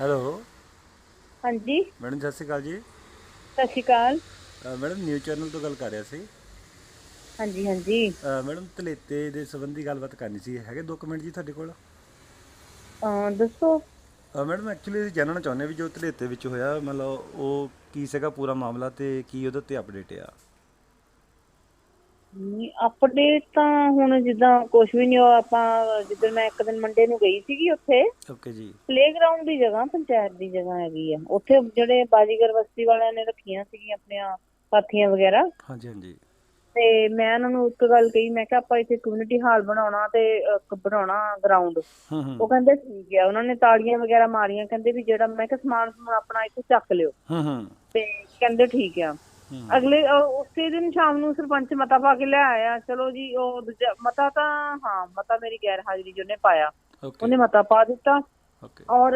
Hello. ਹਾਂਜੀ। Madam ਸਤਿ ਸ਼੍ਰੀ ਅਕਾਲ ਜੀ। ਸਤਿ ਸ਼੍ਰੀ ਅਕਾਲ। ਅ, ਮੈਡਮ ਨਿਊਜ਼ ਚੈਨਲ ਤੋਂ ਗੱਲ ਕਰ ਰਿਹਾ ਸੀ। ਹਾਂਜੀ ਹਾਂਜੀ। ਅ, ਮੈਡਮ ਤਲੇਤੇ ਦੇ ਸੰਬੰਧੀ ਗੱਲਬਾਤ ਕਰਨੀ ਸੀ। ਹੈਗੇ ਡਾਕੂਮੈਂਟ ਜੀ ਤੁਹਾਡੇ ਕੋਲ? ਅਹ ਦੱਸੋ। ਅ, ਮੈਡਮ ਐਕਚੁਅਲੀ ਅਸੀਂ ਜਾਣਨਾ ਚਾਹੁੰਦੇ ਹਾਂ ਵੀ ਜੋ ਤਲੇਤੇ ਵਿੱਚ ਹੋਇਆ ਮਤਲਬ ਉਹ ਕੀ ਸੀਗਾ ਪੂਰਾ ਮਾਮਲਾ ਤੇ ਕੀ ਉਹਦੇ ਉੱਤੇ ਅਪਡੇਟ ਆ? ਅਪਡੇਟ ਤਾਂ ਹੁਣ ਜਿੱਦਾਂ ਕੁਝ ਵੀ ਨਹੀਂ ਹੋਇਆ ਆਪਾਂ ਜਿੱਦਣ ਮੈਂ ਇੱਕ ਦਿਨ ਮੰਡੇ ਨੂੰ ਗਈ ਸੀਗੀ ਉੱਥੇ। ਓਕੇ ਜੀ। ਪਲੇਗਰਾਉਂਡ ਦੀ ਜਗ੍ਹਾ ਪੰਚਾਇਤ ਦੀ ਜਗ੍ਹਾ ਹੈਗੀ ਆ। ਉੱਥੇ ਜਿਹੜੇ ਬਾਜੀਗਰ ਬਸਤੀ ਵਾਲਿਆਂ ਨੇ ਰੱਖੀਆਂ ਸੀਗੀਆਂ ਆਪਣੀਆਂ ਪਾਥੀਆਂ ਵਗੈਰਾ। ਹਾਂਜੀ ਹਾਂਜੀ। ਤੇ ਮੈਂ ਉਹਨਾਂ ਨੂੰ ਇੱਕ ਗੱਲ ਕਹੀ ਮੈਂ ਕਿਹਾ ਆਪਾਂ ਇੱਥੇ ਕਮਿਊਨਿਟੀ ਹਾਲ ਬਣਾਉਣਾ ਤੇ ਬਣਾਉਣਾ ਗਰਾਊਂਡ ਹੂੰ ਹੂੰ। ਉਹ ਕਹਿੰਦੇ ਠੀਕ ਆ ਉਹਨਾਂ ਨੇ ਤਾੜੀਆਂ ਵਗੈਰਾ ਮਾਰੀਆਂ ਕਹਿੰਦੇ ਵੀ ਜਿਹੜਾ ਮੈਂ ਕਿਹਾ ਸਮਾਨ ਸਮੂਨ ਆਪਣਾ ਇੱਥੇ ਚੱਕ ਲਿਓ। ਹੂੰ ਹੂੰ। ਤੇ ਕਹਿੰਦੇ ਠੀਕ ਆ। ਹੂੰ। ਅਗਲੇ ਅਹ ਉਸੇ ਦਿਨ ਸ਼ਾਮ ਨੂੰ ਸਰਪੰਚ ਮਤਾ ਪਾ ਕੇ ਲੈ ਆਇਆ। ਚਲੋ ਜੀ ਉਹ ਦੂਜਾ ਮਤਾ ਤਾਂ ਹਾਂ ਮਤਾ ਮੇਰੀ ਗੈਰ ਹਾਜ਼ਰੀ 'ਚ ਉਹਨੇ ਪਾਇਆ। ਓਕੇ। ਉਹਨੇ ਮਤਾ ਪਾ ਦਿੱਤਾ। ਓਕੇ। ਔਰ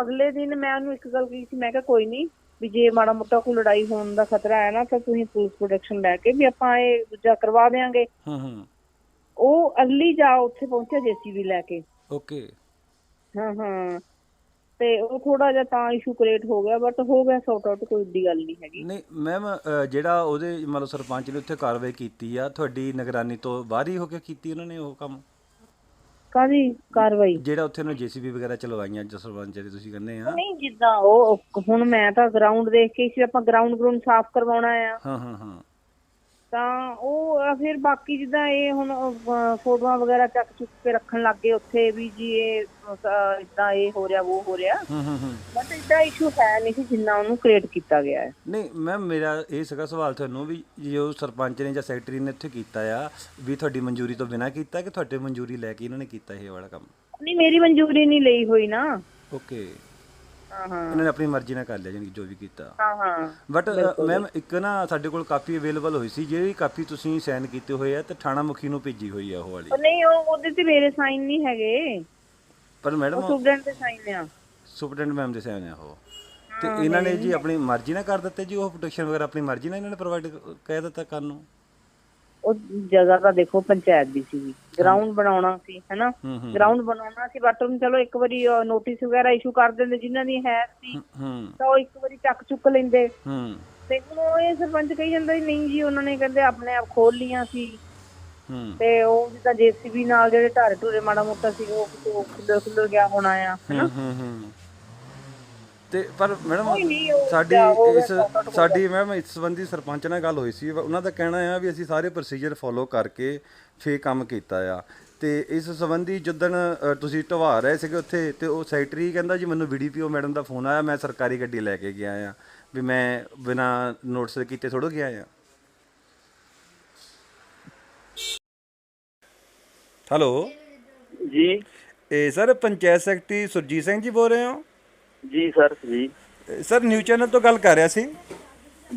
ਅਗਲੇ ਦਿਨ ਮੈਂ ਉਹਨੂੰ ਇੱਕ ਗੱਲ ਕਹੀ ਸੀ ਮੈਂ ਕਿਹਾ ਕੋਈ ਨਹੀਂ ਵੀ ਜੇ ਮਾੜਾ ਮੋਟਾ ਕੋਈ ਲੜਾਈ ਹੋਣ ਦਾ ਖਤਰਾ ਹੈ ਨਾ ਤਾਂ ਤੁਸੀਂ ਪੁਲਿਸ ਪ੍ਰੋਟੈਕਸ਼ਨ ਲੈ ਕੇ ਵੀ ਆਪਾਂ ਇਹ ਦੂਜਾ ਕਰਵਾ ਦੇਾਂਗੇ ਹੂੰ ਹੂੰ। ਉਹ ਅਗਲੀ ਜਾ ਉੱਥੇ ਪਹੁੰਚਿਆ ਜੇਸੀਬੀ ਲੈ ਕੇ। ਓਕੇ। ਹਾਂ ਹਾਂ। ਤੇ ਉਹ ਥੋੜਾ ਜਿਹਾ ਤਾਂ ਇਸ਼ੂ ਕ੍ਰੀਏਟ ਹੋ ਗਿਆ ਬਟ ਹੋ ਗਿਆ ਸੌਟ ਆਊਟ ਕੋਈ ਏਡੀ ਗੱਲ ਨਹੀਂ ਹੈਗੀ। ਨਹੀਂ ਮੈਮ ਜਿਹੜਾ ਉਹਦੇ ਮਤਲਬ ਸਰਪੰਚ ਨੇ ਉੱਥੇ ਕਾਰਵਾਈ ਕੀਤੀ ਆ ਤੁਹਾਡੀ ਨਿਗਰਾਨੀ ਤੋਂ ਬਾਹਰ ਹੀ ਹੋ ਕੇ ਕੀਤੀ ਉਹਨਾਂ ਨੇ ਉਹ ਕੰਮ? ਕਾਦੀ ਕਾਰਵਾਈ? ਜਿਹੜਾ ਉੱਥੇ ਉਹਨੇ ਜੀਸੀਬੀ ਵਗੈਰਾ ਚਲਵਾਈਆਂ ਜੋ ਸਰਪੰਚ ਜਿਹੜੇ ਤੁਸੀਂ ਕਹਿੰਦੇ ਆ। ਨਹੀਂ ਜਿੱਦਾਂ ਉਹ ਹੁਣ ਮੈਂ ਤਾਂ ਗਰਾਊਂਡ ਦੇਖ ਕੇ ਸੀ ਆਪਾਂ ਗਰਾਊਂਡ ਗਰਾਊਂਡ ਸਾਫ਼ ਕਰਵਾਉਣਾ ਆ। ਹਾਂ ਹਾਂ ਹਾਂ। ਤਾਂ ਉਹ ਫਿਰ ਬਾਕੀ ਜਿੱਦਾਂ ਇਹ ਹੁਣ ਫੋਟੋਆਂ ਵਗੈਰਾ ਚੱਕ ਚੁੱਕ ਕੇ ਰੱਖਣ ਲੱਗ ਗਏ ਉੱਥੇ ਵੀ ਜੀ ਇਹ ਇਦਾਂ ਇਹ ਹੋ ਰਿਹਾ ਉਹ ਹੋ ਰਿਹਾ। ਹੂੰ ਹੂੰ ਹੂੰ। ਬਟ ਇਦਾਂ ਇਸ਼ੂ ਹੈ ਨਹੀਂ ਸੀ ਜਿੰਨਾ ਉਹਨੂੰ ਕ੍ਰੀਏਟ ਕੀਤਾ ਗਿਆ ਹੈ। ਨਹੀਂ ਮੈਮ ਮੇਰਾ ਇਹ ਸੀਗਾ ਸਵਾਲ ਤੁਹਾਨੂੰ ਵੀ ਜੋ ਸਰਪੰਚ ਨੇ ਜਾਂ ਸੈਕਟਰੀ ਨੇ ਇੱਥੇ ਕੀਤਾ ਆ ਵੀ ਤੁਹਾਡੀ ਮਨਜ਼ੂਰੀ ਤੋਂ ਬਿਨਾਂ ਕੀਤਾ ਕਿ ਤੁਹਾਡੇ ਮਨਜ਼ੂਰੀ ਲੈ ਕੇ ਇਹਨਾਂ ਨੇ ਕੀਤਾ ਇਹ ਵਾਲਾ ਕੰਮ? ਨਹੀਂ ਮੇਰੀ ਮਨਜ਼ੂਰੀ ਨਹੀਂ ਲਈ ਹੋਈ ਨਾ। ਓਕੇ ਇਹਨਾਂ ਨੇ ਆਪਣੀ ਮਰਜ਼ੀ ਨਾਲ ਕਰ ਲਿਆ ਜਾਨੀ ਜੋ ਵੀ ਕੀਤਾ। ਹਾਂ ਹਾਂ। ਬਟ ਮੈਮ ਇੱਕ ਨਾ ਸਾਡੇ ਕੋਲ ਕਾਪੀ ਅਵੇਲੇਬਲ ਹੋਈ ਸੀ ਜਿਹੜੀ ਕਾਪੀ ਤੁਸੀਂ ਸਾਈਨ ਕੀਤੇ ਹੋਏ ਆ ਤੇ ਥਾਣਾ ਮੁਖੀ ਨੂੰ ਭੇਜੀ ਹੋਈ ਆ ਉਹ ਵਾਲੀ। ਨਹੀਂ ਉਹ ਉਹਦੇ ਤੇ ਮੇਰੇ ਸਾਈਨ ਨਹੀਂ ਹੈਗੇ। ਪਰ ਉਹ ਮੈਡਮ ਸਟੂਡੈਂਟ ਦੇ ਸਾਈਨ ਆ। ਸੁਪਰਡੈਂਟ ਮੈਮ ਦੇ ਸਾਈਨ ਆ ਉਹ। ਤੇ ਇਹਨਾਂ ਨੇ ਜੀ ਆਪਣੀ ਮਰਜ਼ੀ ਨਾਲ ਕਰ ਦਿੱਤੇ ਜੀ ਉਹ ਪ੍ਰੋਟੈਕਸ਼ਨ ਵਗੈਰਾ ਆਪਣੀ ਮਰਜ਼ੀ ਨਾਲ ਇਹਨਾਂ ਨੇ ਪ੍ਰੋਵਾਈਡ ਕਹਿ ਦਿੱਤਾ ਕਰਨ ਨੂੰ? ਉਹ ਜਗ੍ਹਾ ਤਾਂ ਦੇਖੋ ਪੰਚਾਇਤ ਦੀ ਸੀ ਗਰਾਊਂਡ ਬਣਾਉਣਾ ਸੀ ਹੈਨਾ? ਗਰਾਊਂਡ ਬਣਾਉਣਾ ਸੀ ਬਟ ਉਹਨੂੰ ਚਲੋ ਇੱਕ ਵਾਰੀ ਨੋਟਿਸ ਵਗੈਰਾ ਇਸ਼ੂ ਕਰ ਦਿੰਦੇ ਜਿਨ੍ਹਾਂ ਦੀ ਹੈ ਸੀ। ਤਾਂ ਉਹ ਇੱਕ ਵਾਰੀ ਚੱਕ ਚੁੱਕ ਲੈਂਦੇ। ਤੇ ਉਹ ਇਹ ਸਰਪੰਚ ਕਹੀ ਜਾਂਦਾ ਨਹੀਂ ਜੀ ਉਹਨਾਂ ਨੇ ਕਹਿੰਦੇ ਆਪਣੇ ਆਪ ਖੋਲ ਲੀਆਂ ਸੀ। ਤੇ ਉਹ ਜਿੱਦਾਂ ਜੀਸੀਬੀ ਨਾਲ ਜਿਹੜੇ ਢਾਰੇ ਢੂਰੇ ਮਾੜਾ ਮੋਟਾ ਸੀ ਉਹ ਕਿਤੇ ਖੁੱਲ੍ਹ ਖੁੱਲ੍ਹ ਗਿਆ ਹੋਣਾ ਆ ਹੂੰ ਹੂੰ ਹੂੰ। ਤੇ ਪਰ ਮੈਡਮ ਕੋਈ ਨਹੀਂ ਉਹ ਸਾਡੀ ਇਸ ਸਾਡੀ ਮੈਮ ਇਸ ਸੰਬੰਧੀ ਸਰਪੰਚ ਨਾਲ ਗੱਲ ਹੋਈ ਸੀ ਉਹਨਾਂ ਦਾ ਕਹਿਣਾ ਆ ਵੀ ਅਸੀਂ ਸਾਰੇ ਪ੍ਰੋਸੀਜਰ ਫੋਲੋ ਕਰਕੇ ਫੇ ਕੰਮ ਕੀਤਾ ਆ। ਤੇ ਇਸ ਸੰਬੰਧੀ ਜਦੋਂ ਤੁਸੀਂ ਢਵਾ ਰਹੇ ਸੀਗੇ ਉੱਥੇ ਤੇ ਉਹ ਸੈਕਟਰੀ ਕਹਿੰਦਾ ਜੀ ਮੈਨੂੰ ਵੀਡੀਪੀਓ ਮੈਡਮ ਦਾ ਫੋਨ ਆਇਆ ਮੈਂ ਸਰਕਾਰੀ ਗੱਡੀ ਲੈ ਕੇ ਗਿਆ ਆ ਵੀ ਮੈਂ ਬਿਨਾ ਨੋਟਿਸ ਕੀਤੇ ਥੋੜੋ ਗਿਆ ਆ। ਹੈਲੋ ਜੀ। ਇਹ ਸਰ ਪੰਚਾਇਤ ਸੈਕਟਰੀ ਸੁਰਜੀਤ ਸਿੰਘ ਜੀ ਬੋਲ ਰਹੇ ਹੋ? ਜੀ ਸਰ ਜੀ। ਸਰ ਨਿਊ ਚੈਨਲ ਤੋਂ ਗੱਲ ਕਰ ਰਿਹਾ ਸੀ।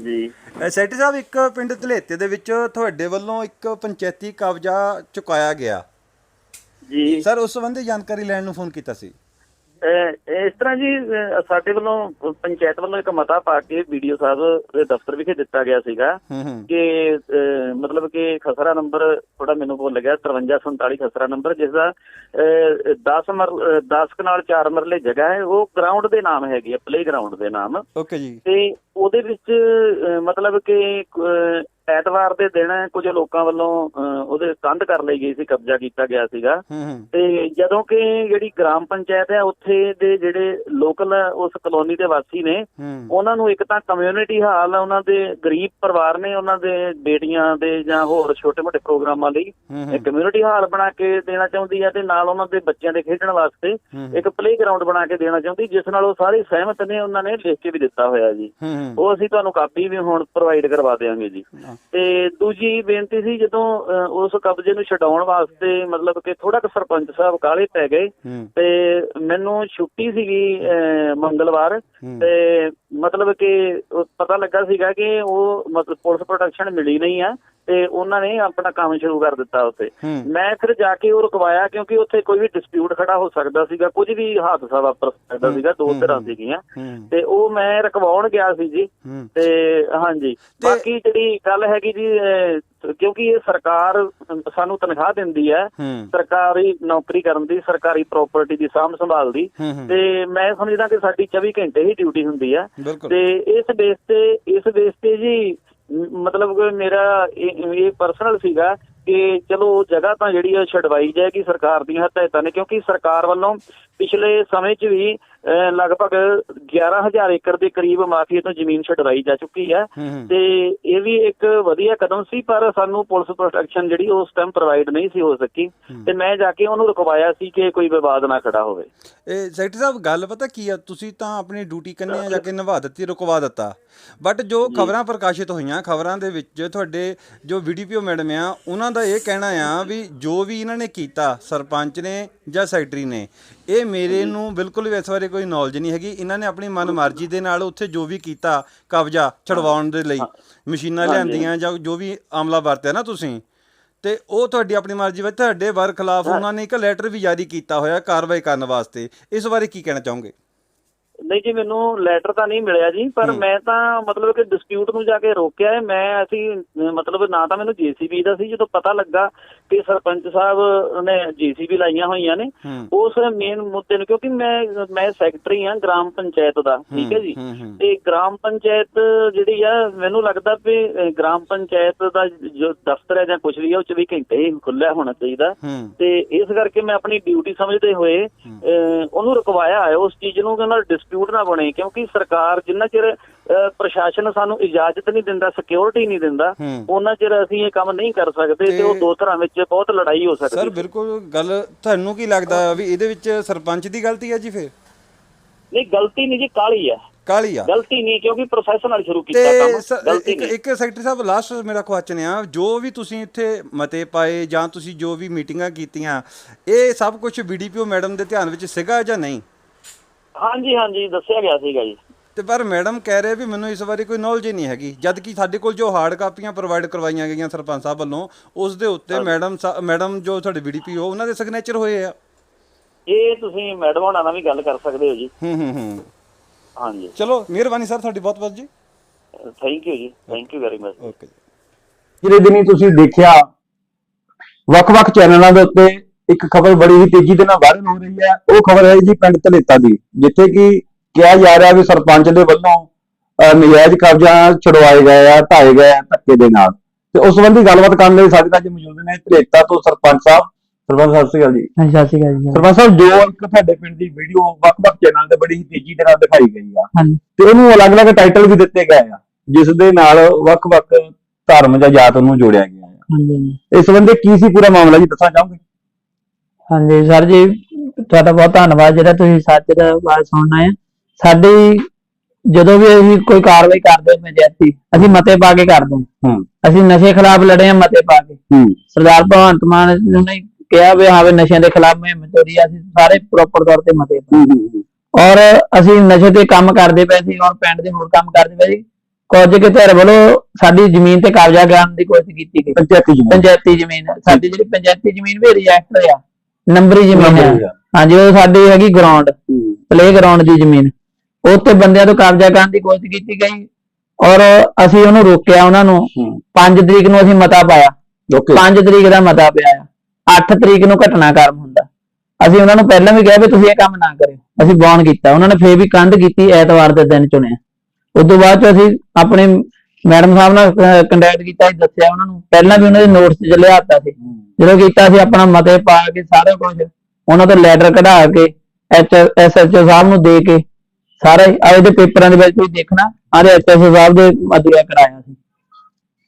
ਜੀ। ਸੈਕਟਰੀ ਸਾਹਿਬ ਇੱਕ ਪਿੰਡ ਧਲੇਤੇ ਦੇ ਵਿੱਚ ਤੁਹਾਡੇ ਵੱਲੋਂ ਇੱਕ ਪੰਚਾਇਤੀ ਕਬਜ਼ਾ ਚੁਕਾਇਆ ਗਿਆ। ਜੀ। ਸਰ ਉਸ ਸੰਬੰਧੀ ਜਾਣਕਾਰੀ ਲੈਣ ਨੂੰ ਫੋਨ ਕੀਤਾ ਸੀ। ਇਸ ਤਰ੍ਹਾਂ ਜੀ ਸਾਡੇ ਵੱਲੋਂ ਪੰਚਾਇਤ ਵੱਲੋਂ ਇੱਕ ਮਤਾ ਪਾ ਕੇ ਵੀਡੀਓ ਸਾਹਿਬ ਦੇ ਦਫ਼ਤਰ ਵਿਖੇ ਦਿੱਤਾ ਗਿਆ ਸੀਗਾ ਕਿ ਮਤਲਬ ਕਿ ਖਸਰਾ ਨੰਬਰ ਥੋੜਾ ਮੈਨੂੰ ਭੁੱਲ ਗਿਆ 5347 ਖਸਰਾ ਨੰਬਰ ਜਿਸ ਦਾ 10 ਮਰ 10 ਕਨਾਲ 4 ਮਰਲੇ ਜਗ੍ਹਾ ਹੈ ਉਹ ਗਰਾਊਂਡ ਦੇ ਨਾਮ ਹੈਗੀ ਹੈ ਪਲੇ ਗਰਾਊਂਡ ਦੇ ਨਾਮ। ਓਕੇ ਜੀ। ਤੇ ਉਹਦੇ ਵਿੱਚ ਮਤਲਬ ਕਿ ਐਤਵਾਰ ਦੇ ਦਿਨ ਕੁਝ ਲੋਕਾਂ ਵੱਲੋਂ ਉਹਦੇ ਕੰਧ ਕਰ ਲਈ ਗਈ ਸੀ ਕਬਜ਼ਾ ਕੀਤਾ ਗਿਆ ਸੀਗਾ। ਤੇ ਜਦੋਂ ਕਿ ਜਿਹੜੀ ਗ੍ਰਾਮ ਪੰਚਾਇਤ ਹੈ ਉੱਥੇ ਦੇ ਜਿਹੜੇ ਲੋਕਲ ਉਸ ਕਲੋਨੀ ਦੇ ਵਾਸੀ ਨੇ ਉਹਨਾਂ ਨੂੰ ਇੱਕ ਤਾਂ ਕਮਿਊਨਿਟੀ ਹਾਲ ਉਹਨਾਂ ਦੇ ਗਰੀਬ ਪਰਿਵਾਰ ਨੇ ਉਹਨਾਂ ਦੇ ਬੇਟੀਆਂ ਦੇ ਜਾਂ ਹੋਰ ਛੋਟੇ-ਮੋਟੇ ਪ੍ਰੋਗਰਾਮਾਂ ਲਈ ਇੱਕ ਕਮਿਊਨਿਟੀ ਹਾਲ ਬਣਾ ਕੇ ਦੇਣਾ ਚਾਹੁੰਦੀ ਹੈ ਤੇ ਨਾਲ ਉਹਨਾਂ ਦੇ ਬੱਚਿਆਂ ਦੇ ਖੇਡਣ ਵਾਸਤੇ ਇੱਕ ਪਲੇਗਰਾਉਂਡ ਬਣਾ ਕੇ ਦੇਣਾ ਚਾਹੁੰਦੀ ਜਿਸ ਨਾਲ ਉਹ ਸਾਰੇ ਸਹਿਮਤ ਨੇ ਉਹਨਾਂ ਨੇ ਲਿਖ ਕੇ ਵੀ ਦਿੱਤਾ ਹੋਇਆ ਜੀ। ਉਹ ਅਸੀਂ ਤੁਹਾਨੂੰ ਕਾਪੀ ਵੀ ਹੁਣ ਪ੍ਰੋਵਾਈਡ ਕਰਵਾ ਦੇਵਾਂਗੇ ਜੀ। ਤੇ ਦੂਜੀ ਬੇਨਤੀ ਸੀ ਜਦੋਂ ਉਸ ਕਬਜ਼ੇ ਨੂੰ ਛਡਾਉਣ ਵਾਸਤੇ ਮਤਲਬ ਕਿ ਥੋੜਾ ਕੁ ਸਰਪੰਚ ਸਾਹਿਬ ਕਾਲੇ ਪੈ ਗਏ ਤੇ ਮੈਨੂੰ ਛੁੱਟੀ ਸੀਗੀ ਮੰਗਲਵਾਰ। ਤੇ ਮਤਲਬ ਕਿ ਪਤਾ ਲੱਗਾ ਸੀਗਾ ਕਿ ਉਹ ਮਤਲਬ ਪੁਲਿਸ ਪ੍ਰੋਟੈਕਸ਼ਨ ਮਿਲੀ ਨਹੀਂ ਆ ਤੇ ਉਹਨਾਂ ਨੇ ਆਪਣਾ ਕੰਮ ਸ਼ੁਰੂ ਕਰ ਦਿੱਤਾ ਉੱਥੇ। ਮੈਂ ਫਿਰ ਜਾ ਕੇ ਉਹ ਰੁਕਵਾਇਆ ਕਿਉਂਕਿ ਉੱਥੇ ਕੋਈ ਵੀ ਡਿਸਪਿਊਟ ਖੜਾ ਹੋ ਸਕਦਾ ਸੀਗਾ ਕੁਝ ਵੀ ਹਾਦਸਾ ਵਾਪਰ ਸਕਦਾ ਸੀਗਾ ਦੋ ਤਰ੍ਹਾਂ। ਸੀਗੀਆਂ। ਤੇ ਉਹ ਮੈਂ ਰਕਵਾਉਣ ਗਿਆ ਸੀ ਜੀ। ਤੇ ਹਾਂਜੀ ਬਾਕੀ ਜਿਹੜੀ ਗੱਲ ਹੈਗੀ ਜੀ ਕਿਉਂਕਿ ਇਹ ਸਰਕਾਰ ਸਾਨੂੰ ਤਨਖਾਹ ਦਿੰਦੀ ਹੈ ਸਰਕਾਰੀ ਨੌਕਰੀ ਕਰਨ ਦੀ ਸਰਕਾਰੀ ਪ੍ਰਾਪਰਟੀ ਦੀ ਸਾਂਭ ਸੰਭਾਲ ਦੀ। ਤੇ ਮੈਂ ਸਮਝਦਾ ਕਿ ਸਾਡੀ 24 ਘੰਟੇ ਹੀ ਡਿਊਟੀ ਹੁੰਦੀ ਹੈ। ਤੇ ਇਸ ਬੇਸ ਤੇ ਇਸ ਬੇਸ ਤੇ ਜੀ ਮਤਲਬ ਕਿ ਮੇਰਾ ਇਹ ਪਰਸਨਲ ਸੀਗਾ ਕਿ ਚਲੋ ਜਗ੍ਹਾ ਤਾਂ ਜਿਹੜੀ ਆ ਛਡਵਾਈ ਜਾਏਗੀ ਸਰਕਾਰ ਦੀਆਂ ਹਦਾਇਤਾਂ ਨੇ ਕਿਉਂਕਿ ਸਰਕਾਰ ਵੱਲੋਂ ਪਿਛਲੇ ਸਮੇਂ 'ਚ ਵੀ ਲਗਭਗ 11000 ਏਕੜ ਦੇ ਕਰੀਬ ਮਾਫੀਏ ਤੋਂ ਜ਼ਮੀਨ ਛਡਵਾਈ ਜਾ ਚੁੱਕੀ ਹੂੰ। ਤੇ ਇਹ ਵੀ ਇੱਕ ਵਧੀਆ ਕਦਮ ਸੀ ਪਰ ਸਾਨੂੰ ਪੁਲਿਸ ਪ੍ਰੋਟੈਕਸ਼ਨ ਜਿਹੜੀ ਉਸ ਟਾਈਮ ਪ੍ਰੋਵਾਈਡ ਨਹੀਂ ਸੀ ਹੋ ਸਕੀ। ਤੇ ਮੈਂ ਜਾ ਕੇ ਉਹਨੂੰ ਰੁਕਵਾਇਆ ਸੀ ਕਿ ਕੋਈ ਵਿਵਾਦ ਨਾ ਖੜਾ ਹੋਵੇ। ਇਹ ਸੈਕਟਰੀ ਸਾਹਿਬ ਗੱਲ ਪਤਾ ਕੀ ਆ? ਤੁਸੀਂ ਤਾਂ ਆਪਣੀ ਡਿਊਟੀ ਕੰਨੇ ਜਾ ਕੇ ਨਿਭਾ ਦਿੱਤੀ ਰੁਕਵਾ ਦਿੱਤਾ। ਬਟ ਜੋ ਖਬਰਾਂ ਪ੍ਰਕਾਸ਼ਿਤ ਹੋਈਆਂ ਖਬਰਾਂ ਦੇ ਵਿੱਚ ਤੁਹਾਡੇ ਜੋ ਵੀਡੀਪੀਓ ਮੈਡਮ ਆ ਉਹਨਾਂ ਦਾ ਇਹ ਕਹਿਣਾ ਆ ਵੀ ਜੋ ਵੀ ਇਹਨਾਂ ਨੇ ਕੀਤਾ ਸਰਪੰਚ ਨੇ ਜਾਂ ਸੈਕਟਰੀ ਨੇ ਇਹ ਮੇਰੇ ਨੂੰ ਬਿਲਕੁਲ ਵੀ ਇਸ ਬਾਰੇ ਕੋਈ ਨੌਲੇਜ ਨਹੀਂ ਹੈਗੀ। ਇਹਨਾਂ ਨੇ ਆਪਣੀ ਮਨਮਰਜ਼ੀ ਦੇ ਨਾਲ ਉੱਥੇ ਜੋ ਵੀ ਕੀਤਾ ਕਬਜ਼ਾ ਛਡਵਾਉਣ ਦੇ ਲਈ ਮਸ਼ੀਨਾਂ ਲਿਆਂਦੀਆਂ ਜਾਂ ਜੋ ਵੀ ਆਮਲਾ ਵਰਤਿਆ ਨਾ ਤੁਸੀਂ ਤੇ ਉਹ ਤੁਹਾਡੀ ਆਪਣੀ ਮਰਜ਼ੀ ਵਿੱਚ ਤੁਹਾਡੇ ਵਰ ਖਿਲਾਫ ਉਹਨਾਂ ਨੇ ਇੱਕ ਲੈਟਰ ਵੀ ਜਾਰੀ ਕੀਤਾ ਹੋਇਆ ਕਾਰਵਾਈ ਕਰਨ ਵਾਸਤੇ। ਇਸ ਬਾਰੇ ਕੀ ਕਹਿਣਾ ਚਾਹੋਗੇ? ਨਹੀਂ ਜੀ ਮੈਨੂੰ ਲੈਟਰ ਤਾਂ ਨਹੀਂ ਮਿਲਿਆ ਜੀ ਪਰ ਮੈਂ ਤਾਂ ਮਤਲਬ ਕਿ ਡਿਸਪਿਊਟ ਨੂੰ ਜਾ ਕੇ ਰੋਕਿਆ ਹੈ। ਮੈਂ ਅਸੀਂ ਮਤਲਬ ਨਾ ਤਾਂ ਮੈਨੂੰ ਜੀਸੀਬੀ ਦਾ ਸੀ ਜਦੋਂ ਪਤਾ ਲੱਗਾ ਕਿ ਸਰਪੰਚ ਸਾਹਿਬ ਨੇ ਜੀਸੀਬੀ ਲਾਈਆਂ ਹੋਈਆਂ ਨੇ ਹੂੰ। ਉਸ ਮੇਨ ਮੁੱਦੇ ਨੂੰ ਕਿਉਂਕਿ ਮੈਂ ਮੈਂ ਸੈਕਟਰੀ ਹਾਂ ਗ੍ਰਾਮ ਪੰਚਾਇਤ ਦਾ ਠੀਕ ਹੈ ਜੀ। ਹੂੰ ਹੂੰ। ਤੇ ਗ੍ਰਾਮ ਪੰਚਾਇਤ ਜਿਹੜੀ ਆ ਮੈਨੂੰ ਲੱਗਦਾ ਵੀ ਗ੍ਰਾਮ ਪੰਚਾਇਤ ਦਾ ਜੋ ਦਫ਼ਤਰ ਹੈ ਜਾਂ ਕੁਝ ਵੀ ਆ ਉਹ 24 ਘੰਟੇ ਹੀ ਖੁੱਲਿਆ ਹੋਣਾ ਚਾਹੀਦਾ। ਹੂੰ। ਤੇ ਇਸ ਕਰਕੇ ਮੈਂ ਆਪਣੀ ਡਿਊਟੀ ਸਮਝਦੇ ਹੋਏ ਉਹਨੂੰ ਰੁਕਵਾਇਆ ਹੈ ਉਸ ਚੀਜ਼ ਨੂੰ ਕਿ ਉਹਨਾਂ ਡਿਸਪਿਊਟ ਨਾ ਬਣੇ ਕਿਉਂਕਿ ਸਰਕਾਰ ਜਿੰਨਾ ਚਿਰ ਪ੍ਰਸ਼ਾਸਨ ਸਾਨੂੰ ਇਜਾਜ਼ਤ ਨਹੀਂ ਦਿੰਦਾ ਸਿਕਿਉਰਿਟੀ ਨਹੀਂ ਦਿੰਦਾ ਉਹਨਾਂ ਚਿਰ ਅਸੀਂ ਇਹ ਕੰਮ ਨਹੀਂ ਕਰ ਸਕਦੇ ਤੇ ਉਹ ਦੋ ਤਰ੍ਹਾਂ ਵਿੱਚ ਬਹੁਤ ਲੜਾਈ ਹੋ ਸਕਦੀ ਸਰ। ਬਿਲਕੁਲ ਗੱਲ ਤੁਹਾਨੂੰ ਕੀ ਲੱਗਦਾ ਵੀ ਇਹਦੇ ਵਿੱਚ ਸਰਪੰਚ ਦੀ ਗਲਤੀ ਹੈ ਜੀ ਫਿਰ? ਨਹੀਂ ਗਲਤੀ ਨਹੀਂ ਜੀ ਕਾਲੀ ਹੈ। ਕਾਲੀ ਆ? ਗਲਤੀ ਨਹੀਂ ਕਿਉਂਕਿ ਪ੍ਰੋਫੈਸ਼ਨ ਨਾਲ ਸ਼ੁਰੂ ਕੀਤਾ ਕੰਮ। ਗਲਤੀ ਇੱਕ ਨਹੀਂ। ਇੱਕ ਸੈਕਟਰੀ ਸਾਹਿਬ ਲਾਸਟ ਮੇਰਾ ਕੁਐਸਚਨ ਆ ਜੋ ਵੀ ਤੁਸੀਂ ਇੱਥੇ ਮਤੇ ਪਾਏ ਜਾਂ ਤੁਸੀਂ ਜੋ ਵੀ ਮੀਟਿੰਗਾਂ ਕੀਤੀਆਂ ਇਹ ਸਭ ਕੁਝ ਬੀਡੀਪੀਓ ਮੈਡਮ ਦੇ ਧਿਆਨ ਵਿੱਚ ਸੀਗਾ ਜਾਂ ਨਹੀਂ? ਹਾਂਜੀ ਹਾਂਜੀ ਦੱਸਿਆ ਗਿਆ ਸੀਗਾ ਜੀ। ਤੇ ਪਰ ਮੈਡਮ ਕਹਿ ਰਹੇ ਵੀ ਮੈਨੂੰ ਇਸ ਬਾਰੇ ਕੋਈ ਨੌਲੇਜ ਹੀ ਨਹੀਂ ਹੈਗੀ। ਜਦ ਕਿ ਸਾਡੇ ਕੋਲ ਜੋ ਹਾਰਡ ਕਾਪੀਆਂ ਪ੍ਰੋਵਾਈਡ ਕਰਵਾਈਆਂ ਗਈਆਂ ਸਰਪੰਚ ਸਾਹਿਬ ਵੱਲੋਂ ਉਸ ਦੇ ਉੱਤੇ ਮੈਡਮ ਮੈਡਮ ਜੋ ਤੁਹਾਡੇ ਬੀਡੀਪੀਓ ਉਹਨਾਂ ਦੇ ਸਿਗਨੇਚਰ ਹੋਏ ਆ? ਇਹ ਤੁਸੀਂ ਮੈਡਮ ਹੋਣਾ ਨਾਲ ਵੀ ਗੱਲ ਕਰ ਸਕਦੇ ਹੋ ਜੀ। ਹੂੰ ਹੂੰ ਹੂੰ। ਹਾਂਜੀ। ਚਲੋ ਮਿਹਰਬਾਨੀ ਸਰ ਤੁਹਾਡੀ ਬਹੁਤ ਬਹੁਤ ਜੀ। ਥੈਂਕ ਯੂ ਜੀ thank you very much okay ਜੀ ਜਿਹੜੇ ਦਿਨੀ ਤੁਸੀਂ ਦੇਖਿਆ ਵੱਖ-ਵੱਖ ਚੈਨਲਾਂ ਦੇ ਉੱਤੇ ਇੱਕ ਖਬਰ ਬੜੀ ਹੀ ਤੇਜ਼ੀ ਦੇ ਨਾਲ ਵਾਇਰਲ ਹੋ ਰਹੀ ਹੈ ਉਹ ਖਬਰ ਹੈ ਜੀ ਪਿੰਡ ਧਲੇਤਾ ਦੀ ਜਿੱਥੇ ਕਿ ਕਿਹਾ ਜਾ ਰਿਹਾ ਵੀ ਸਰਪੰਚ ਦੇ ਵੱਲੋਂ ਨਜਾਇਜ਼ ਕਬਜ਼ਾ ਛੁਡਵਾਏ ਗਏ ਆ ਢਾਏ ਗਏ ਆ ਧੱਕੇ ਦੇ ਨਾਲ। ਤੇ ਉਸ ਸੰਬੰਧੀ ਗੱਲਬਾਤ ਕਰਨ ਲਈ ਸਾਡੇ ਨਾਲ ਅੱਜ ਮੌਜੂਦ ਨੇ ਧਲੇਤਾ ਤੋਂ ਸਰਪੰਚ ਸਾਹਿਬ। ਸਰਪੰਚ ਸਾਹਿਬ ਸਤਿ ਸ਼੍ਰੀ ਅਕਾਲ ਜੀ। ਸਤਿ ਸ਼੍ਰੀ ਅਕਾਲ ਜੀ। ਸਰਪੰਚ ਸਾਹਿਬ ਜੋ ਇੱਕ ਤੁਹਾਡੇ ਪਿੰਡ ਦੀ ਵੀਡੀਓ ਵੱਖ-ਵੱਖ ਚੈਨਲ ਤੇ ਬੜੀ ਹੀ ਤੇਜ਼ੀ ਦੇ ਨਾਲ ਦਿਖਾਈ ਗਈ ਆ। ਤੇ ਉਹਨੂੰ ਅਲੱਗ-ਅਲੱਗ ਟਾਈਟਲ ਵੀ ਦਿੱਤੇ ਗਏ ਆ ਜਿਸ ਦੇ ਨਾਲ ਵੱਖ-ਵੱਖ ਧਰਮ ਜਾਂ ਜਾਤ ਨੂੰ ਜੋੜਿਆ ਗਿਆ। ਇਸ ਸੰਬੰਧੀ ਕੀ ਸੀ ਪੂਰਾ ਮਾਮਲਾ ਜੀ ਦੱਸਣਾ ਚਾਹੋਗੇ? ਹਾਂਜੀ ਸਰ ਜੀ ਤੁਹਾਡਾ ਬਹੁਤ ਧੰਨਵਾਦ ਜਿਹੜਾ ਤੁਸੀਂ ਸੱਚ ਦਾ ਆਵਾਜ਼ ਸੁਣਨਾ ਹੈ ਸਾਡੀ ਜਦੋਂ ਵੀ ਅਸੀਂ ਕੋਈ ਕਾਰਵਾਈ ਕਰਦੇ ਹਾਂ ਪੰਚਾਇਤੀ ਅਸੀਂ ਮਤੇ ਪਾ ਕੇ ਕਰਦੇ ਹਾਂ। ਅਸੀਂ ਨਸ਼ੇ ਖਿਲਾਫ ਲੜੇ ਹਾਂ ਮਤੇ ਪਾ ਕੇ। ਸਰਦਾਰ ਭਗਵੰਤ ਮਾਨ ਨੇ ਕਿਹਾ ਵੀ ਹਾਂ ਵੀ ਨਸ਼ਿਆਂ ਦੇ ਖਿਲਾਫ ਮੁਹਿੰਮ ਆ, ਅਸੀਂ ਸਾਰੇ ਪ੍ਰੋਪਰ ਤੌਰ ਤੇ ਮਤੇ ਔਰ ਅਸੀਂ ਨਸ਼ੇ ਤੇ ਕੰਮ ਕਰਦੇ ਪਏ ਸੀ ਔਰ ਪਿੰਡ ਦੇ ਹੋਰ ਕੰਮ ਕਰਦੇ ਪਏ ਸੀ। ਕੁਝ ਕਿ ਧਿਰ ਵੱਲੋਂ ਸਾਡੀ ਜ਼ਮੀਨ ਤੇ ਕਬਜ਼ਾ ਕਰਨ ਦੀ ਕੋਸ਼ਿਸ਼ ਕੀਤੀ ਗਈ। ਪੰਚਾਇਤੀ ਜ਼ਮੀਨ। ਪੰਚਾਇਤੀ ਜ਼ਮੀਨ ਹੈ। ਸਾਡੀ ਜਿਹੜੀ ਪੰਚਾਇਤੀ ਜ਼ਮੀਨ ਵੀ ਰਿਜੈਕਟ ਆ ਨੰਬਰੀ ਜ਼ਮੀਨ ਨੰਬਰੀ ਹੈ ਆ। ਹਾਂਜੀ ਉਹ ਸਾਡੀ ਹੈਗੀ ਗਰਾਊਂਡ ਹੂੰ, ਪਲੇ ਗਰਾਊਂਡ ਦੀ ਜ਼ਮੀਨ। ਉੱਤੇ ਬੰਦਿਆਂ ਤੋਂ ਕਬਜ਼ਾ ਕਰਨ ਦੀ ਕੋਸ਼ਿਸ਼ ਕੀਤੀ ਗਈ ਔਰ ਅਸੀਂ ਉਹਨੂੰ ਰੋਕਿਆ ਉਹਨਾਂ ਨੂੰ। ਹੂੰ। 5 ਤਰੀਕ ਨੂੰ ਅਸੀਂ ਮਤਾ ਪਾਇਆ। ਓਕੇ 5 ਤਰੀਕ ਦਾ ਮਤਾ ਪਿਆ ਆ। 8 ਤਰੀਕ ਨੂੰ ਘਟਨਾਕ੍ਰਮ ਹੁੰਦਾ। ਅਸੀਂ ਉਹਨਾਂ ਨੂੰ ਪਹਿਲਾਂ ਵੀ ਕਿਹਾ ਵੀ ਤੁਸੀਂ ਇਹ ਕੰਮ ਨਾ ਕਰਿਓ। ਅਸੀਂ ਬੌਨ ਕੀਤਾ। ਉਹਨਾਂ ਨੇ ਫੇਰ ਵੀ ਕੰਧ ਕੀਤੀ ਐਤਵਾਰ ਦੇ ਦਿਨ ਚੁਣਿਆ। ਉਸ ਤੋਂ ਬਾਅਦ ਚ ਅਸੀਂ ਆਪਣੇ ਮੈਡਮ ਸਾਹਿਬ ਨਾਲ ਕੰਟੈਕਟ ਕੀਤਾ ਸੀ ਦੱਸਿਆ ਉਹਨਾਂ ਨੂੰ। ਪਹਿਲਾਂ ਵੀ ਉਹਨਾਂ ਦੇ ਨੋਟਸ ਚ ਲਿਆਤਾ ਸੀ। ਜਦੋਂ ਕੀਤਾ ਸੀ ਆਪਣਾ ਮਤੇ ਪਾ ਕੇ ਸਾਰਾ ਕੁਝ ਉਹਨਾਂ ਤੋਂ ਲੈਟਰ ਕਢਾ ਕੇ ਐਚ ਐਸਐਚਓ ਸਾਹਿਬ ਨੂੰ ਦੇ ਕੇ ਸਾਰੇ ਆ ਇਹਦੇ ਪੇਪਰਾਂ ਦੇ ਵਿੱਚ ਤੁਸੀਂ ਦੇਖਣਾ ਆਰੇ ਐਚਐਸਓ ਸਾਹਿਬ ਦੇ ਅਧਿਆ ਕਰਾਇਆ ਸੀ।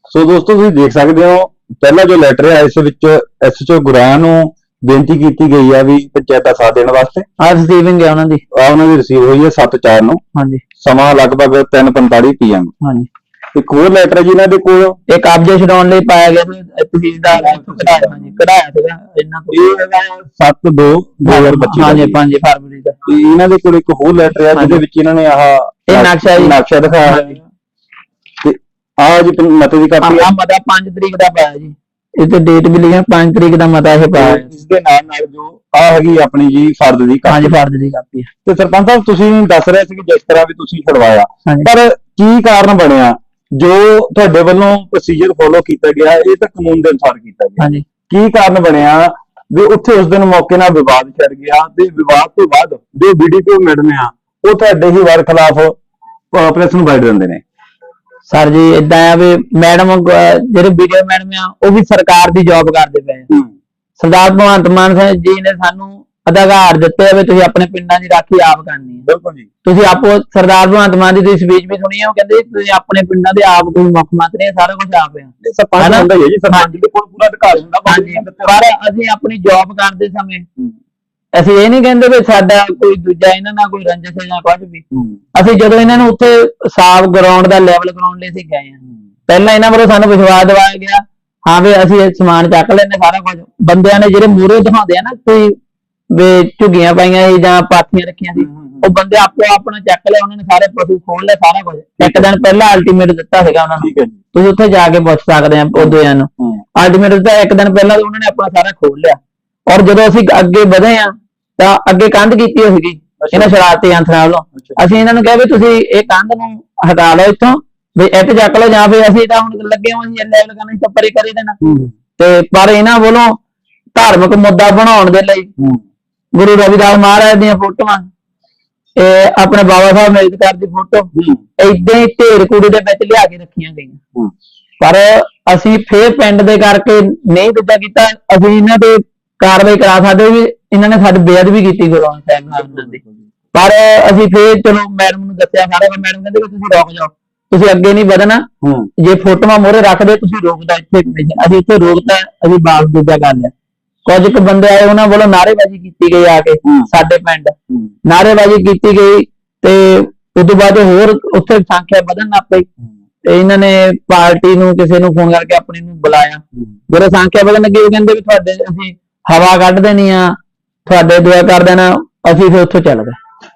ਸੋ ਦੋਸਤੋ ਤੁਸੀਂ ਦੇਖ ਸਕਦੇ ਹੋ ਪਹਿਲਾ ਜੋ ਲੈਟਰ ਹੈ ਇਸ ਵਿੱਚ ਐਸਐਚਓ ਗੁਰਾਂ ਨੂੰ ਬੇਨਤੀ ਕੀਤੀ ਗਈ ਹੈ ਵੀ ਪੰਚਾਇਤ ਦਾ ਸਾਥ ਦੇਣ ਵਾਸਤੇ। ਆ ਰਿਸੀਵਿੰਗ ਹੈ ਉਹਨਾਂ ਦੀ। ਆ ਉਹਨਾਂ ਦੀ ਰਿਸੀਵ ਹੋਈ ਹੈ 7/4 ਨੂੰ। ਹਾਂਜੀ। ਸਮਾਂ ਲਗਭਗ 3:45 ਪੀਐਮ ਹਾਂਜੀ। ਇੱਕ ਹੋਰ ਲੈਟਰ ਹੈ ਜੀ ਇਹਨਾਂ ਦੇ ਕੋਲ। ਇਹ ਕਬਜ਼ੇ ਛਡਾਉਣ ਲਈ ਪਾਇਆ ਗਿਆ ਸੀ ਤਹਿਸੀਲਦਾਰ ਕਢਾਇਆ ਹਾਂਜੀ ਕਢਾਇਆ ਸੀਗਾ ਇਹਨਾਂ ਤੋਂ ਇਹ ਹੈਗਾ 7/2 2025 ਹਾਂਜੀ ਦਾ। 5 ਫਰਵਰੀ ਦਾ। ਤੇ ਇਹਨਾਂ ਦੇ ਕੋਲ ਇੱਕ ਹੋਰ ਲੈਟਰ ਹੈ ਜਿਹਦੇ। ਵਿੱਚ ਇਹਨਾਂ ਨੇ ਆਹ ਇਹ ਨਕਸ਼ਾ ਜੀ। ਨਕਸ਼ਾ ਦਿਖਾਇਆ ਹੈ। ਤੇ ਜੀ ਮਤੇ ਦੀ ਕਾਪੀ ਆ। ਮਤਾ 5 ਤਰੀਕ ਦਾ ਪਾਇਆ ਜੀ। ਇਹ ਤੇ ਡੇਟ ਵੀ ਲਿਖਿਆ 5 ਤਰੀਕ ਦਾ ਮਤਾ ਇਹ ਪਾਇਆ। ਤੇ ਇਸ ਦੇ ਨਾਲ ਨਾਲ ਜੋ ਆ ਹੈਗੀ ਆਪਣੀ ਜੀ ਫਰਦ ਦੀ ਪੰਜ ਕਾਪੀ ਫਰਦ ਦੀ ਕਾਪੀ ਹੈ ਤੇ ਸਰਪੰਚ ਸਾਹਿਬ ਤੁਸੀਂ ਦੱਸ ਰਹੇ ਸੀ ਕਿ ਜਿਸ ਤਰ੍ਹਾਂ ਵੀ ਤੁਸੀਂ ਛੁਡਵਾਇਆ। ਹਾਂਜੀ। ਪਰ ਕੀ ਕਾਰਨ ਬਣਿਆ? ਜੋ ਤੁਹਾਡੇ ਵੱਲੋਂ ਪ੍ਰੋਸੀਜਰ ਫੋਲੋ ਕੀਤਾ ਗਿਆ ਇਹ ਤਾਂ ਕਾਨੂੰਨ ਦੇ ਅਨੁਸਾਰ ਕੀਤਾ ਗਿਆ। ਹਾਂਜੀ। ਕੀ ਕਾਰਨ ਬਣਿਆ? ਵੀ ਉੱਥੇ ਉਸ ਦਿਨ ਮੌਕੇ ਨਾਲ ਵਿਵਾਦ ਛਿੜ ਗਿਆ ਤੇ ਵਿਵਾਦ ਤੋਂ ਬਾਅਦ ਜੋ ਬੀਡੀਪੀਓ ਮੈਡਮ ਆ ਉਹ ਤੁਹਾਡੇ ਹੀ ਵਾਰ ਖਿਲਾਫ ਆਪਰੇਸ਼ਨ ਵਾਈਡ ਦਿੰਦੇ ਨੇ। ਸਰ ਜੀ ਇਦਾਂ ਆ ਵੀ ਮੈਡਮ ਜਿਹੜੇ ਵੀਡੀਓ ਮੈਡਮ ਆ ਉਹ ਵੀ ਸਰਕਾਰ ਦੀ ਜੌਬ ਕਰਦੇ ਪਏ ਆ। ਸਰਦਾਰ ਭਗਵੰਤ ਮਾਨ ਸਿੰਘ ਜੀ ਨੇ ਸਾਨੂੰ ਅਧਿਕਾਰ ਦਿੱਤੇ ਵੀ ਤੁਸੀਂ ਆਪਣੇ ਪਿੰਡਾਂ ਦੀ ਰਾਖੀ ਆਪ ਕਰਨੀ ਹੈ ਬਿਲਕੁਲ ਜੀ। ਤੁਸੀਂ ਆਪੋ ਸਰਦਾਰ ਭਗਵੰਤ ਮਾਨ ਦੀ ਤੁਸੀਂ ਸਪੀਚ ਵੀ ਸੁਣੀ ਹੈ ਉਹ ਕਹਿੰਦੇ ਤੁਸੀਂ ਆਪਣੇ ਪਿੰਡਾਂ ਦੇ ਆਪ ਤੁਸੀਂ ਮੁੱਖ ਮੰਤਰੀ ਆ, ਸਾਰਾ ਕੁਝ ਆਪ ਇਹ ਸਰਪੰਚ? ਹੁੰਦਾ ਹੀ ਹੈ ਜੀ ਸਰਪੰਚ ਦੇ ਕੋਲ ਪੂਰਾ ਅਧਿਕਾਰ ਹੁੰਦਾ ਪਰ ਅਸੀਂ ਆਪਣੀ ਜੌਬ ਕਰਦੇ ਸਮੇਂ ਅਸੀਂ ਇਹ ਨਹੀਂ ਕਹਿੰਦੇ ਵੀ ਸਾਡਾ ਕੋਈ ਦੂਜਾ ਇਹਨਾਂ ਨਾਲ ਕੋਈ ਰੰਜਿਸ਼ ਹੈ ਜਾਂ ਕੁਝ ਵੀ। ਹੂੰ। ਅਸੀਂ ਜਦੋਂ ਇਹਨਾਂ ਨੂੰ ਉੱਥੇ ਸਾਫ਼ ਗਰਾਊਂਡ ਦਾ ਲੈਵਲ ਕਰਾਉਣ ਲਈ ਅਸੀਂ ਗਏ ਹਾਂ। ਪਹਿਲਾਂ ਇਹਨਾਂ ਵੱਲੋਂ ਸਾਨੂੰ ਵਿਸ਼ਵਾਸ ਦਿਵਾਇਆ ਗਿਆ ਹਾਂ ਵੀ ਅਸੀਂ ਇਹ ਸਮਾਨ ਚੱਕ ਲੈਨੇ ਸਾਰਾ ਕੁਝ ਬੰਦਿਆਂ ਨੇ ਜਿਹੜੇ ਮੂਹਰੇ ਦਿਖਾਉਂਦੇ ਆ ਨਾ ਕੋਈ ਵੀ ਝੁੱਗੀਆਂ ਪਾਈਆਂ ਸੀ ਜਾਂ ਪਾਥੀਆਂ ਰੱਖੀਆਂ ਸੀ। ਉਹ ਬੰਦੇ ਆਪੋ ਆਪਣਾ ਚੱਕ ਲਿਆ ਉਹਨਾਂ ਨੇ ਸਾਰੇ ਪਸ਼ੂ ਖੋਲ ਲਿਆ ਸਾਰਾ ਕੁਝ। ਇੱਕ ਦਿਨ ਪਹਿਲਾਂ ਅਲਟੀਮੇਟ ਦਿੱਤਾ ਸੀਗਾ ਉਹਨਾਂ ਨੂੰ। ਜੀ। ਤੁਸੀਂ ਉੱਥੇ ਜਾ ਕੇ ਪੁੱਛ ਸਕਦੇ ਆ ਉਹ ਦੋਆਂ ਨੂੰ। ਅਲਟੀਮੇਟ ਦਿੱਤਾ ਇੱਕ ਦਿਨ ਪਹਿਲਾਂ ਉਹਨਾਂ ਨੇ ਆਪਣਾ ਸਾਰਾ ਖੋਲ ਲਿਆ। ਔਰ ਜਦੋਂ ਅਸੀਂ ਅੱਗੇ ਵਧੇ ਆ ਤਾਂ ਅੱਗੇ ਕੰਧ ਕੀਤੀ ਹੋਈ ਸੀਗੀ ਇਹਨਾਂ ਸ਼ਰਾਰਤੀ ਅੰਸਰਾਂ ਵੱਲੋਂ। ਅਸੀਂ ਇਹਨਾਂ ਨੂੰ ਕਿਹਾ ਵੀ ਤੁਸੀਂ ਇਹ ਕੰਧ ਨੂੰ ਹਟਾ ਲਓ ਇੱਥੋਂ ਵੀ ਇੱਟ ਚੱਕ ਲਓ ਜਾਂ ਫਿਰ ਅਸੀਂ ਤਾਂ ਹੁਣ ਲੱਗੇ ਹਾਂ ਅਸੀਂ ਲੈਵਲ ਕਰਨਾ ਤਾਂ ਪਰੇ ਕਰੀ ਦੇਣਾ। ਤੇ ਪਰ ਇਹਨਾਂ ਵੱਲੋਂ ਧਾਰਮਿਕ ਮੁੱਦਾ ਬਣਾਉਣ ਦੇ ਲਈ। ਗੁਰੂ ਰਵਿਦਾਸ ਮਹਾਰਾਜ ਦੀਆਂ ਫੋਟੋਆਂ। ਇਹ ਆਪਣੇ ਬਾਬਾ ਸਾਹਿਬ ਅੰਬੇਦਕਰ ਦੀ ਫੋਟੋ। ਏਦਾਂ ਹੀ ਢੇਰ ਕੂੜੇ ਦੇ ਵਿੱਚ ਲਿਆ ਕੇ ਰੱਖੀਆਂ ਗਈਆਂ। ਪਰ ਅਸੀਂ ਫੇਰ ਪਿੰਡ ਦੇ ਕਰਕੇ ਨਹੀਂ ਦਿੱਤਾ ਕੀਤਾ। ਅਸੀਂ ਇਹਨਾਂ ਤੇ ਕਾਰਵਾਈ ਕਰਾ ਸਕਦੇ ਵੀ ਇਹਨਾਂ ਨੇ ਸਾਡੀ ਬੇਅਦਬੀ ਕੀਤੀ ਗੁਰੂ ਸਾਹਿਬ ਨਾਲ। ਦੀ ਪਰ ਅਸੀਂ ਫੇਰ ਚਲੋ ਮੈਡਮ ਨੂੰ ਦੱਸਿਆ ਸਾਰਾ ਮੈਡਮ ਕਹਿੰਦੇ ਤੁਸੀਂ ਰੁਕ ਜਾਓ। ਤੁਸੀਂ ਅੱਗੇ ਨਹੀਂ ਵਧਣਾ। ਜੇ ਫੋਟੋਆਂ ਮੋਰੇ ਰੱਖਦੇ ਤੁਸੀਂ ਰੋਕਦਾ ਇੱਥੇ। ਅਸੀਂ ਇੱਥੇ ਰੋਕਤਾ ਅਸੀਂ ਬਾਗ ਦੂਜਾ ਕਰ ਲਿਆ। ਕੁਝ ਕੁ ਬੰਦੇ ਆਏ ਉਹਨਾਂ ਵੱਲੋਂ ਨਾਅਰੇਬਾਜ਼ੀ ਕੀਤੀ ਗਈ ਆ ਕੇ। ਸਾਡੇ ਪਿੰਡ ਹੂੰ। ਨਾਅਰੇਬਾਜ਼ੀ ਕੀਤੀ ਗਈ ਤੇ ਉਸ ਤੋਂ ਬਾਅਦ ਹੋਰ ਉੱਥੇ ਸੰਖਿਆ ਵਧਣ ਲੱਗ ਪਈ ਤੇ ਇਹਨਾਂ ਨੇ ਪਾਰਟੀ ਨੂੰ ਕਿਸੇ ਨੂੰ ਫੋਨ ਕਰਕੇ ਆਪਣੀ ਨੂੰ ਬੁਲਾਇਆ ਜਦੋਂ ਸੰਖਿਆ ਵਧਣ ਲੱਗੀ ਉਹ ਕਹਿੰਦੇ ਵੀ ਤੁਹਾਡੇ ਅਸੀਂ ਹਵਾ ਕੱਢ ਦੇਣੀ ਆ ਤੁਹਾਡੇ ਦੁਆ ਕਰ ਦੇਣਾ ਅਸੀਂ ਫਿਰ ਉੱਥੋਂ ਚੱਲ ਗਏ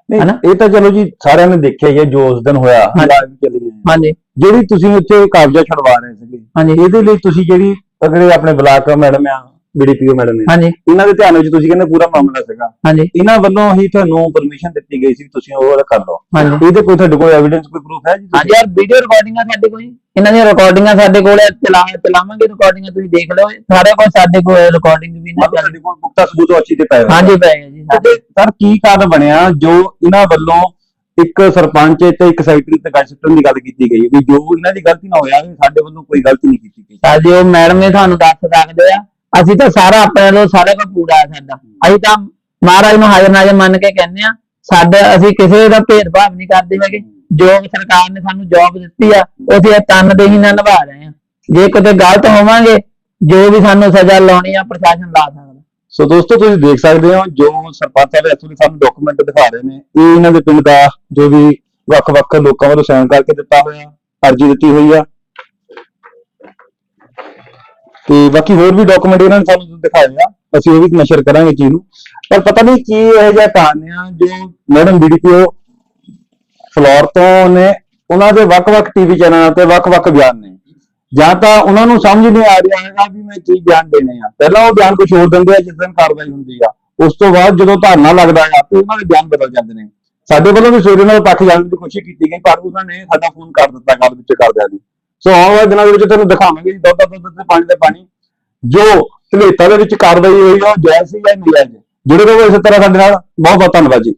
ਨਹੀਂ ਹਨਾ? ਇਹ ਤਾਂ ਚਲੋ ਜੀ ਸਾਰਿਆਂ ਨੇ ਦੇਖਿਆ ਹੀ ਹੈ ਜੋ ਉਸ ਦਿਨ ਹੋਇਆ ਹਾਂਜੀ। ਲਾਈਵ ਚੱਲੀ ਗਈ ਹਾਂਜੀ ਜਿਹੜੀ ਤੁਸੀਂ ਉੱਥੇ ਕਬਜ਼ਾ ਛਡਵਾ ਰਹੇ ਸੀਗੇ ਹਾਂਜੀ ਇਹਦੇ ਲਈ ਤੁਸੀਂ ਜਿਹੜੀ ਅਗਲੇ ਆਪਣੇ ਬਲਾਕ ਮੈਡਮ ਆ ਬੀਡੀਪੀਓ ਮੈਡਮ ਨੇ। ਹਾਂਜੀ। ਇਹਨਾਂ ਦੇ ਧਿਆਨ ਵਿੱਚ ਤੁਸੀਂ ਕਹਿੰਦੇ ਪੂਰਾ ਮਾਮਲਾ ਸੀਗਾ। ਹਾਂਜੀ। ਇਹਨਾਂ ਵੱਲੋਂ ਹੀ ਤੁਹਾਨੂੰ ਪਰਮਿਸ਼ਨ ਦਿੱਤੀ ਗਈ ਸੀ ਵੀ ਤੁਸੀਂ ਉਹ ਕਰ ਲਓ। ਇਹਦੇ ਕੋਈ ਤੁਹਾਡੇ ਕੋਲ ਐਵੀਡੈਂਸ ਕੋਈ ਪ੍ਰੂਫ ਹੈ ਜੀ ਹਾਂਜੀ ਯਾਰ ਵੀਡੀਓ ਰਿਕਾਰਡਿੰਗਾਂ ਸਾਡੇ ਕੋਲ। ਇਹਨਾਂ ਦੀਆਂ ਰਿਕਾਰਡਿੰਗਾਂ ਸਾਡੇ ਕੋਲ ਹੈ, ਚਲਾ ਚਲਾਵਾਂਗੇ ਰਿਕਾਰਡਿੰਗਾਂ ਤੁਸੀਂ ਦੇਖ ਲਓ ਸਾਰਾ ਕੁਝ ਸਾਡੇ ਕੋਲ ਰਿਕਾਰਡਿੰਗ ਵੀ ਨਾ ਤੁਹਾਡੇ ਕੋਲ ਪੁਖਤਾ ਸਬੂਤ ਅੱਛੀ ਤੇ ਪਏ। ਹਾਂਜੀ ਪੈ ਗਏ ਜੀ ਸਾਡੇ ਸਰ ਕੀ ਕਾਰਨ ਬਣਿਆ ਜੋ ਇਹਨਾਂ ਵੱਲੋਂ ਇੱਕ ਸਰਪੰਚ ਤੇ ਇੱਕ ਸੈਕਟਰੀ ਤੇ ਗੱਲ ਸੁੱਟਣ ਦੀ ਗੱਲ ਕੀਤੀ ਗਈ? ਵੀ ਜੋ ਇਹਨਾਂ ਦੀ ਗਲਤੀ ਨਾ ਹੋਇਆ ਸਾਡੇ ਵੱਲੋਂ ਕੋਈ ਗਲਤੀ ਨਹੀਂ ਕੀਤੀ ਗਈ। ਸਾਡੀ ਉਹ ਮੈਡਮ ਨੇ ਤੁਹਾਨੂੰ ਦੱਸ ਸਕਦੇ ਆ। ਅਸੀਂ ਤਾਂ ਸਾਰਾ ਆਪਣੇ ਵੱਲੋਂ ਸਾਰਾ ਕੁਝ ਪੂਰਾ ਹੈ ਸਾਡਾ। ਅਸੀਂ ਤਾਂ ਮਹਾਰਾਜ ਨੂੰ ਹਾਜ਼ਰ ਨਾਜ਼ਰ ਮੰਨ ਕੇ ਕਹਿੰਦੇ ਆ ਸਾਡਾ ਅਸੀਂ ਕਿਸੇ ਦਾ ਭੇਦਭਾਵ ਨਹੀਂ ਕਰਦੇ ਹੈਗੇ। ਜੋ ਸਰਕਾਰ ਨੇ ਸਾਨੂੰ ਜੌਬ ਦਿੱਤੀ ਆ ਉਹ ਅਸੀਂ ਤਨਦੇਹੀ ਨਾਲ ਨਿਭਾ ਰਹੇ ਆ ਜੇ ਕਿਤੇ ਗਲਤ ਹੋਵਾਂਗੇ, ਜੋ ਵੀ ਸਾਨੂੰ ਸਜ਼ਾ ਲਾਉਣੀ ਆ, ਪ੍ਰਸ਼ਾਸਨ ਲਾ ਸਕਦਾ। ਸੋ ਦੋਸਤੋ, ਤੁਸੀਂ ਦੇਖ ਸਕਦੇ ਹੋ ਜੋ ਸਰਪੰਚ ਵਾਲੇ ਇੱਥੋਂ ਸਾਨੂੰ ਡਾਕੂਮੈਂਟ ਦਿਖਾ ਰਹੇ ਨੇ। ਇਹ ਇਹਨਾਂ ਦੇ ਪਿੰਡ ਦਾ ਜੋ ਵੀ ਵੱਖ-ਵੱਖ ਲੋਕਾਂ ਵੱਲੋਂ ਸਾਈਨ ਕਰਕੇ ਦਿੱਤਾ ਹੋਇਆ, ਅਰਜੀ ਦਿੱਤੀ ਹੋਈ ਆ। ਤੇ ਬਾਕੀ ਹੋਰ ਵੀ ਡਾਕੂਮੈਂਟ ਇਹਨਾਂ ਨੇ ਸਾਨੂੰ ਦਿਖਾਏ ਆ, ਅਸੀਂ ਉਹ ਵੀ ਨਸ਼ਰ ਕਰਾਂਗੇ ਚੀਜ਼ ਨੂੰ। ਪਰ ਪਤਾ ਨਹੀਂ ਕੀ ਇਹ ਜਿਹਾ ਕਾਰਨ ਆ ਜੋ ਮੈਡਮ ਬੀਡੀਪੀਓ ਫਲੋਰ ਤੋਂ ਨੇ, ਉਹਨਾਂ ਦੇ ਵੱਖ-ਵੱਖ ਟੀਵੀ ਚੈਨਲਾਂ ਤੇ ਵੱਖ-ਵੱਖ ਬਿਆਨ ਨੇ। ਜਾਂ ਤਾਂ ਉਹਨਾਂ ਨੂੰ ਸਮਝ ਨਹੀਂ ਆ ਰਿਹਾ ਹੈਗਾ ਵੀ ਮੈਂ ਕੀ ਬਿਆਨ ਦੇਣੇ ਆ। ਪਹਿਲਾਂ ਉਹ ਬਿਆਨ ਕੁਝ ਹੋਰ ਦਿੰਦੇ ਆ, ਜਿਸ ਦਿਨ ਕਾਰਵਾਈ ਹੁੰਦੀ ਆ। ਉਸ ਤੋਂ ਬਾਅਦ ਜਦੋਂ ਧਰਨਾ ਲੱਗਦਾ ਆ, ਤੇ ਉਹਨਾਂ ਦੇ ਬਿਆਨ ਬਦਲ ਜਾਂਦੇ ਨੇ। ਸਾਡੇ ਵੱਲੋਂ ਵੀ ਸਵੇਰੇ ਨਾਲ ਪੱਖ ਜਾਣ ਦੀ ਕੋਸ਼ਿਸ਼ ਕੀਤੀ ਗਈ, ਪਰ ਉਹਨਾਂ ਨੇ ਸਾਡਾ ਫੋਨ ਕਰ ਦਿੱਤਾ, ਗੱਲ ਵਿੱਚ ਕਰਦਿਆਂ ਦੀ ਸੋ ਆਉਣ ਵਾਲੇ ਦਿਨਾਂ ਦੇ ਵਿੱਚ ਤੁਹਾਨੂੰ ਦਿਖਾਵਾਂਗੇ ਜੀ, ਦੁੱਧ ਦਾ ਦੁੱਧ ਤੇ ਪਾਣੀ ਦਾ ਪਾਣੀ, ਜੋ ਧਲੇਤਾ ਦੇ ਵਿੱਚ ਕਾਰਵਾਈ ਹੋਈ ਆ, ਉਹ ਜਾਇਜ਼ ਸੀ ਜਾਂ ਨਜਾਇਜ਼ ਜੁੜੇ ਰਹੋ ਇਸੇ ਤਰ੍ਹਾਂ ਸਾਡੇ ਨਾਲ। ਬਹੁਤ ਬਹੁਤ ਧੰਨਵਾਦ ਜੀ।